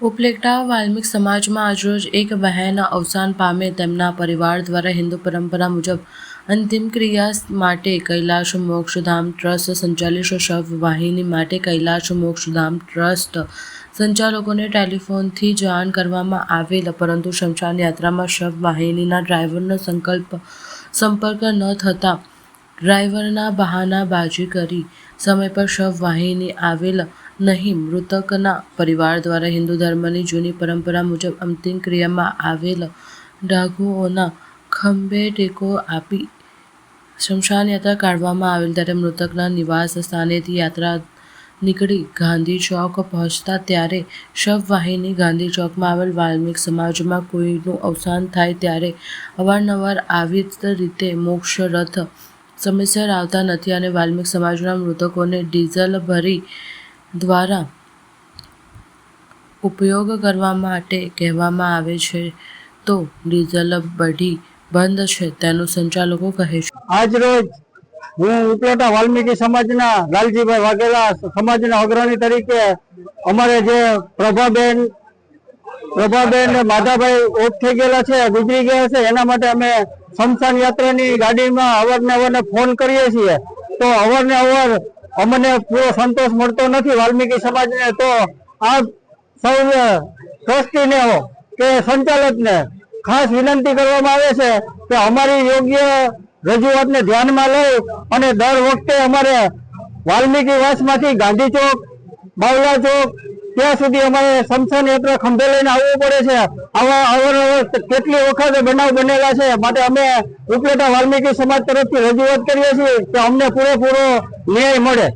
ઉપલેટા વાલ્મિક સમાજમાં આજરોજ એક બહેન અવસાન પામે તેમના પરિવાર દ્વારા હિન્દુ પરંપરા મુજબ અંતિમ ક્રિયા માટે કૈલાશ મોક્ષધામ ટ્રસ્ટ સંચાલિત શવ વાહિની માટે કૈલાશ મોક્ષધામ ટ્રસ્ટ સંચાલકોને ટેલિફોનથી જાણ કરવામાં આવેલ, પરંતુ શમશાન યાત્રામાં શવ વાહિનીના ડ્રાઈવરનો સંકલ્પ સંપર્ક ન થતાં ડ્રાઈવરના બહાનાબાજી કરી સમય પર શવ વાહિની આવેલ નહીં. મૃતકના પરિવાર દ્વારા હિન્દુ ધર્મની જૂની પરંપરા મુજબ અંતિમ ક્રિયામાં આવેલ ડાઘુઓના ખંભે ટેકો આપી શમશાન યાત્રા કાઢવામાં આવેલ. ત્યારે મૃતકના નિવાસ સ્થાનેથી યાત્રા નીકળી ગાંધી ચોક પહોંચતા ત્યારે શવવાહિની ગાંધી ચોકમાં આવેલ વાલ્મિક સમાજમાં કોઈનું અવસાન થાય ત્યારે અવારનવાર આવી જ રીતે મોક્ષ રથ સમયસર આવતા નથી અને વાલ્મિક સમાજના મૃતકોને ડીઝલ ભરી દ્વારા ઉપયોગ કરવા માટે કહેવામાં આવે છે, તો ડીઝલ બઢી બંધ છે તેનું સંચાલકો કહે છે. આજ રોજ હું ઉપલેટા વાલ્મીકી સમાજના, લાલજીભાઈ વાઘેલા સમાજના અગ્રણી તરીકે અમારે જે પ્રભાબેન પ્રભાબેન માધાભાઈ ઓફ થઈ ગયેલા છે, ગુજરી ગયા છે, એના માટે અમે સ્મશાન યાત્રાની ગાડીમાં અવારનવાર ફોન કરીએ છીએ. તો અવારનવાર અમને પૂરો સંતોષ મળતો નથી વાલ્મીકી સમાજને, તો આ સૌ ટ્રસ્ટીને કે સંચાલકને ખાસ વિનંતી કરવામાં આવે છે કે અમારી યોગ્ય રજૂઆતને ધ્યાનમાં લઈ અને દર વખતે અમારે વાલ્મીકી વાસમાંથી ગાંધી ચોક બાવલા ચોક, ત્યાં સુધી અમારે શમશાન યાત્રા ખંભે લઈને આવવું પડે છે. આવા અવારનવાર કેટલી વખત બનાવ બનેલા છે? માટે અમે ઉપલેટા વાલ્મીકી સમાજ તરફથી રજૂઆત કરીએ છીએ કે અમને પૂરેપૂરો ન્યાય મળે.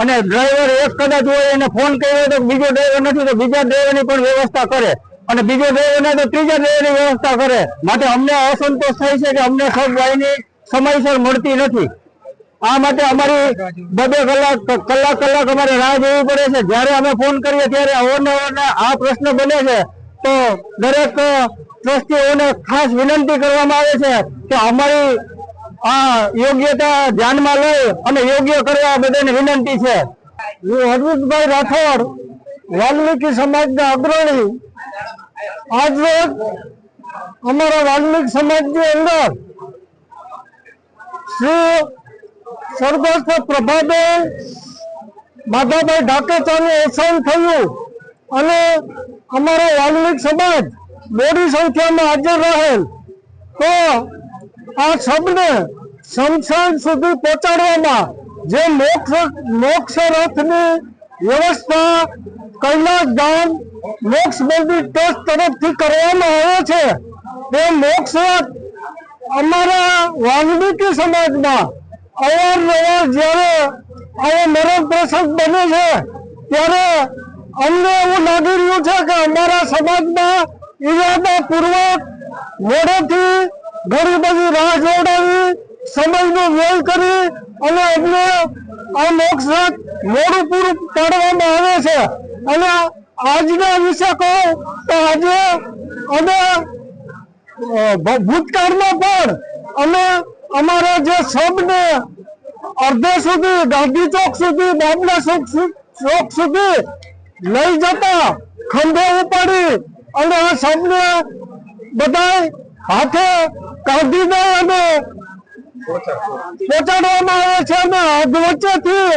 અને ડ્રાઈવર એક કદાચ હોય એને ફોન કર્યો તો બીજો ડ્રાઈવર નથી તો બીજા ડ્રાઈવરની પણ વ્યવસ્થા કરે. અને બીજો ડ્રાઈવર ને તો ત્રીજા ડ્રાઈવરની વ્યવસ્થા કરે. માટે અમને અસંતોષ થાય છે કે અમને સબ વાહિની સમયસર મળતી નથી. આ માટે અમારી બબે કલાક કલાક કલાક અમારે રાહ જોવી પડે છે. જ્યારે અમે ફોન કરીએ ત્યારે અવારનવાર આ પ્રશ્ન બને છે. તો દરેક ટ્રસ્ટીઓને ખાસ વિનંતી કરવામાં આવે છે કે અમારી આ યોગ્યતા ધ્યાનમાં લઈ અને યોગ્ય કરવા બધાને વિનંતી છે. હું હરવિંદભાઈ રાઠોડ વાલ્મીકી સમાજના અગ્રણી. આજરોજ અમારા વાલ્મિક સમાજની અંદર શ્રી સ્વર્ગસ્થ પ્રભાવે માધાભાઈ ઢાકેચાનું અવસાન થયું અને અમારો વાલ્મિક સમાજ મોટી સંખ્યામાં હાજર રહેલ. તો આ શબ્દને શમશાન સુધી પહોંચાડવામાં જે મોક્ષ મોક્ષ રથની વ્યવસ્થા કૈલાસ ધામ મોક્ષ મંદિર ટ્રસ્ટ તરફથી કરવામાં આવે છે તે મોક્ષ અમારા વાલ્મીકી સમાજમાં અવારનવાર જ્યારે આવો મરણ પ્રસંગ બને છે, ત્યારે અમને એવું લાગી રહ્યું છે કે અમારા સમાજમાં ઈરાદા પૂર્વક મોડેથી ઘણી બધી રાહ જોડાવી, સમયનો વ્યય કરી અને અમને આ મોક્ષ મોડું પૂરું પાડવામાં આવે છે. અને આજના વિશે કહું તો આજે અમે ભૂતકાળમાં પણ અમે અમારા જે શબને અડધે સુધી, ગાંધી ચોક સુધી બોમ્બે ચોક સુધી લઈ જતા ખંભે ઉપાડી અને આ બધા હાથે કાઢીને અને પહોંચાડવામાં આવે છે અને અધ વચ્ચેથી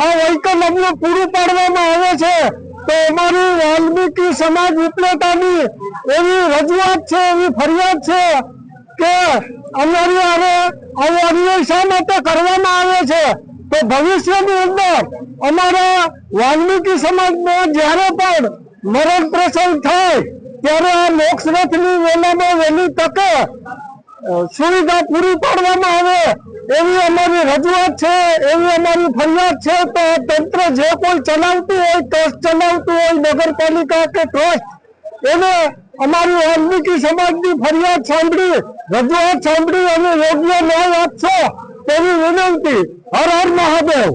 આ વહીકલ અમને પૂરું પાડવામાં આવે છે. તો અમારી વાલ્મીકી સમાજ વિપ્લેતાની એવી રજૂઆત છે, એવી ફરિયાદ છે કે અમારી હવે આવો અન્યાય શા માટે કરવામાં આવે છે? તો ભવિષ્યની અંદર અમારા વાલ્મીકી સમાજમાં જ્યારે પણ મરણ પ્રસંગ થાય, ત્યારે આ મોક્ષ રથની વહેલામાં વહેલી તકે સુવિધા પૂરી પાડવામાં આવે, એવી અમારી રજૂઆત છે, એવી અમારી ફરિયાદ છે તો તંત્ર જે કોઈ ચલાવતું હોય ટ્રસ્ટ ચલાવતું હોય, નગરપાલિકા કે ટ્રસ્ટ, એને અમારી વાલ્મીકી સમાજની ફરિયાદ સાંભળી રજૂઆત સાંભળી અને યોગ્ય ન્યાય આપશો તેવી વિનંતી. હર હર મહાદેવ.